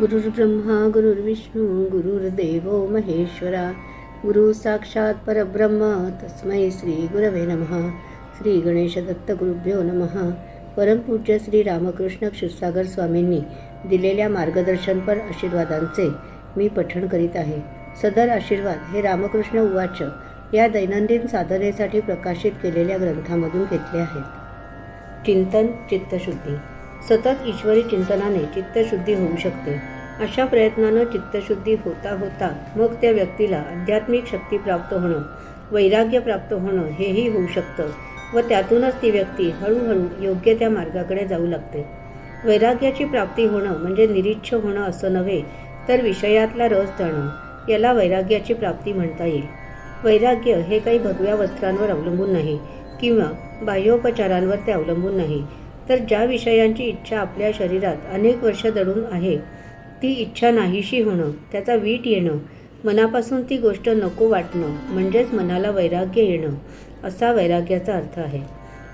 गुरुर्ब्रह्मा गुरुर्विष्णू गुरुर्देव महेश्वरा। गुरु साक्षात परब्रह्म तस्मै श्री गुरवे नमः। श्री गणेश दत्त गुरुभ्यो नमः। परमपूज्य श्री रामकृष्ण क्षीरसागर स्वामींनी दिलेल्या मार्गदर्शनपर आशीर्वादांचे मी पठण करीत आहे. सदर आशीर्वाद हे रामकृष्ण उवाच या दैनंदिन साधनेसाठी प्रकाशित केलेल्या ग्रंथामधून घेतले आहेत. चिंतन चित्तशुद्धी. सतत ईश्वरी चिंतनाने चित्तशुद्धी होऊ शकते. अशा प्रयत्नानं चित्तशुद्धी होता होता मग त्या व्यक्तीला आध्यात्मिक शक्ती प्राप्त होणं वैराग्य प्राप्त होणं हेही होऊ शकतं व त्यातूनच ती व्यक्ती हळूहळू योग्य त्या मार्गाकडे जाऊ लागते. वैराग्याची प्राप्ती होणं म्हणजे निरीच्छ होणं असं नव्हे तर विषयातला रस जाणं याला वैराग्याची प्राप्ती म्हणता येईल. वैराग्य हे काही भगव्या वस्त्रांवर अवलंबून नाही किंवा बाह्योपचारांवर ते अवलंबून नाही तर ज्या विषयांची इच्छा आपल्या शरीरात अनेक वर्ष दडून आहे ती इच्छा नाहीशी होणं त्याचा वीट येणं मनापासून ती गोष्ट नको वाटणं म्हणजेच मनाला वैराग्य येणं असा वैराग्याचा अर्थ आहे.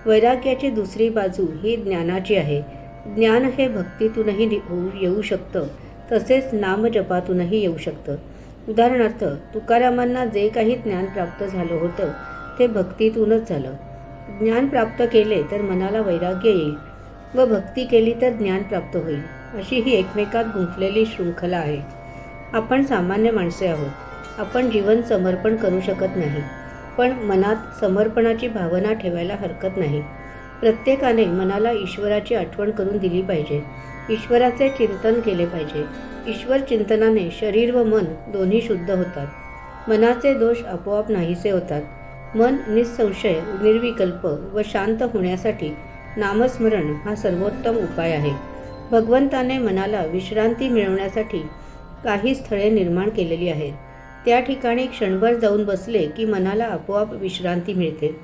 वैराग्याची दुसरी बाजू ही ज्ञानाची आहे. ज्ञान हे भक्तीतूनही होऊ येऊ शकतं तसेच नामजपातूनही येऊ शकतं. उदाहरणार्थ तुकारामांना जे काही ज्ञान प्राप्त झालं होतं ते भक्तीतूनच झालं. ज्ञान प्राप्त केले तर मनाला वैराग्य येईल व भक्ती केली तर ज्ञान प्राप्त होईल अशी ही एकमेकात गुंफलेली शृंखला आहे. आपण सामान्य माणसे आहोत. आपण जीवन समर्पण करू शकत नाही पण मनात समर्पणाची भावना ठेवायला हरकत नाही. प्रत्येकाने मनाला ईश्वराची आठवण करून दिली पाहिजे. ईश्वराचे चिंतन केले पाहिजे. ईश्वर चिंतनाने शरीर व मन दोन्ही शुद्ध होतात. मनाचे दोष आपोआप नाहीसे होतात. मन निसंशय निर्विकल्प व शांत होण्यासाठी नामस्मरण हा सर्वोत्तम उपाय आहे. भगवंताने मनाला विश्रांती मिळवण्यासाठी काही स्थळे निर्माण केलेली आहेत. त्या ठिकाणी क्षणभर जाऊन बसले की मनाला आपोआप विश्रांती मिळते.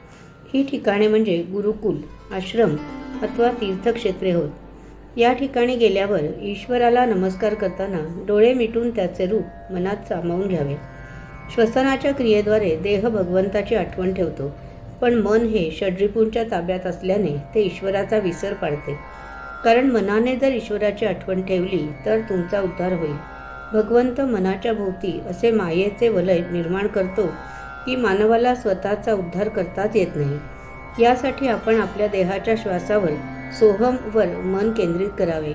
ही ठिकाणे म्हणजे गुरुकुल आश्रम अथवा तीर्थक्षेत्रे होत. या ठिकाणी गेल्यावर ईश्वराला नमस्कार करताना डोळे मिटून त्याचे रूप मनात सामावून घ्यावे. श्वसनाच्या क्रियेद्वारे देह भगवंताची आठवण ठेवतो. पण मन हे षड्रिपूंच्या ताब्यात असल्याने ते ईश्वराचा विसर पाडते. कारण मनाने जर ईश्वराची आठवण ठेवली तर तुमचा उद्धार होईल. भगवंत मनाच्या भोवती असे मायेचे वलय निर्माण करतो की मानवाला स्वतःचा उद्धार करताच येत नाही. यासाठी आपण आपल्या देहाच्या श्वासावर सोहमवर मन केंद्रित करावे.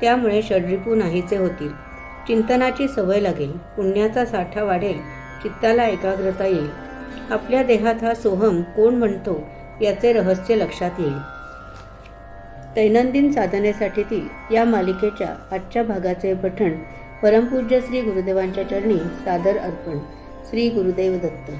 त्यामुळे षड्रिपू नाहीचे होतील. चिंतनाची सवय लागेल. पुण्याचा साठा वाढेल. चित्ताला एकाग्रता येईल. आपल्या देहात हा सोहम कोण म्हणतो याचे रहस्य लक्षात येईल. दैनंदिन साधनेसाठीतील या मालिकेच्या आजच्या भागाचे पठण परमपूज्य श्री गुरुदेवांच्या चरणी सादर अर्पण. श्री गुरुदेव दत्त.